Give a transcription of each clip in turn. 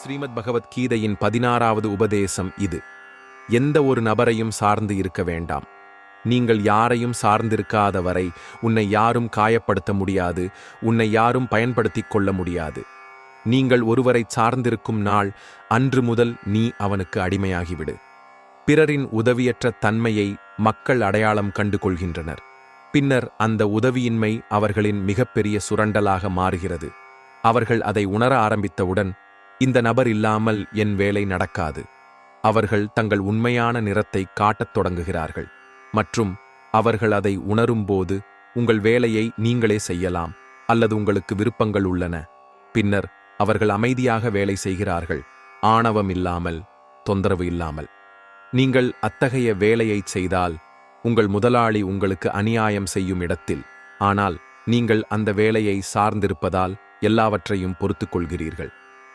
ஸ்ரீமத் பகவத்கீதையின் பதினாறாவது உபதேசம் இது. எந்த ஒரு நபரையும் சார்ந்து இருக்க வேண்டாம். நீங்கள் யாரையும் சார்ந்திருக்காத வரை உன்னை யாரும் காயப்படுத்த முடியாது உன்னை யாரும் பயன்படுத்திக் கொள்ள முடியாது. நீங்கள் ஒருவரை சார்ந்திருக்கும் நாள் அன்று முதல் நீ அவனுக்கு அடிமையாகிவிடு. பிறரின் உதவியற்ற தன்மையை மக்கள் அடையாளம் கண்டு கொள்கின்றனர் பின்னர் அந்த உதவியின்மை அவர்களின் மிகப்பெரிய சுரண்டலாக மாறுகிறது. அவர்கள் அதை உணர ஆரம்பித்தவுடன் இந்த நபர் இல்லாமல் என் வேலை நடக்காது. அவர்கள் தங்கள் உண்மையான நிறத்தை காட்டத் தொடங்குகிறார்கள். மற்றும் அவர்கள் அதை உணரும்போது உங்கள் வேலையை நீங்களே செய்யலாம் அல்லது உங்களுக்கு விருப்பங்கள் உள்ளன. பின்னர் அவர்கள் அமைதியாக வேலை செய்கிறார்கள். ஆணவம் இல்லாமல் தொந்தரவு இல்லாமல். நீங்கள் அத்தகைய வேலையைச் செய்தால் உங்கள் முதலாளி உங்களுக்கு அநியாயம் செய்யும் இடத்தில் ஆனால் நீங்கள் அந்த வேலையை சார்ந்திருப்பதால் எல்லாவற்றையும் பொறுத்துக் கொள்கிறீர்கள்.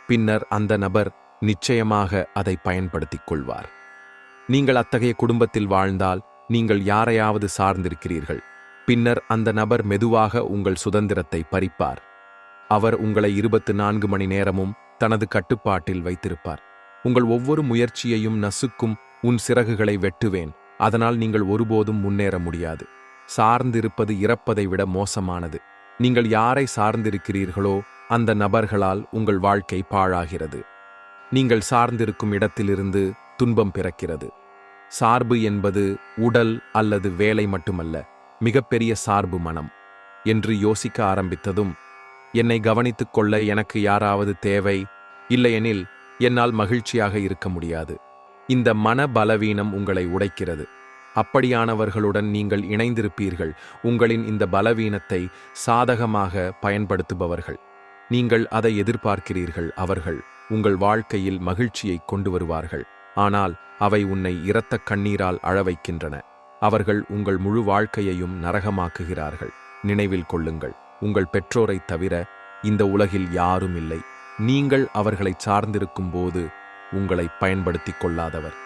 பின்னர் அந்த நபர் நிச்சயமாக அதை பயன்படுத்திக் கொள்வார். நீங்கள் அத்தகைய குடும்பத்தில் வாழ்ந்தால் நீங்கள் யாரையாவது சார்ந்திருக்கிறீர்கள். பின்னர் அந்த நபர் மெதுவாக உங்கள் சுதந்திரத்தை பறிப்பார். அவர் உங்களை இருபத்து நான்கு மணி நேரமும் தனது கட்டுப்பாட்டில் வைத்திருப்பார். உங்கள் ஒவ்வொரு முயற்சியையும் நசுக்கும் உன் சிறகுகளை வெட்டுவேன். அதனால் நீங்கள் ஒருபோதும் முன்னேற முடியாது. சார்ந்திருப்பது இறப்பதை விட மோசமானது. நீங்கள் யாரை சார்ந்திருக்கிறீர்களோ அந்த நபர்களால் உங்கள் வாழ்க்கை பாழாகிறது. நீங்கள் சார்ந்திருக்கும் இடத்திலிருந்து துன்பம் பிறக்கிறது. சார்பு என்பது உடல் அல்லது வேலை மட்டுமல்ல மிகப்பெரிய சார்பு மனம். என்று யோசிக்க ஆரம்பித்ததும் என்னை கவனித்துக் கொள்ள எனக்கு யாராவது தேவை? இல்லையெனில் என்னால் மகிழ்ச்சியாக இருக்க முடியாது. இந்த மன பலவீனம் உங்களை உடைக்கிறது. அப்படியானவர்களுடன் நீங்கள் இணைந்திருப்பீர்கள். உங்களின் இந்த பலவீனத்தை சாதகமாக பயன்படுத்துபவர்கள். நீங்கள் அதை எதிர்பார்க்கிறீர்கள் அவர்கள் உங்கள் வாழ்க்கையில் மகிழ்ச்சியை கொண்டு வருவார்கள் ஆனால் அவை உன்னை இரத்த கண்ணீரால் அழவைக்கின்றன அவர்கள் உங்கள் முழு வாழ்க்கையையும் நரகமாக்குகிறார்கள். நினைவில் கொள்ளுங்கள் உங்கள் பெற்றோரைத் தவிர இந்த உலகில் யாரும் இல்லை. நீங்கள் அவர்களை சார்ந்திருக்கும் போது உங்களை பயன்படுத்திக் கொள்ளாதவர்.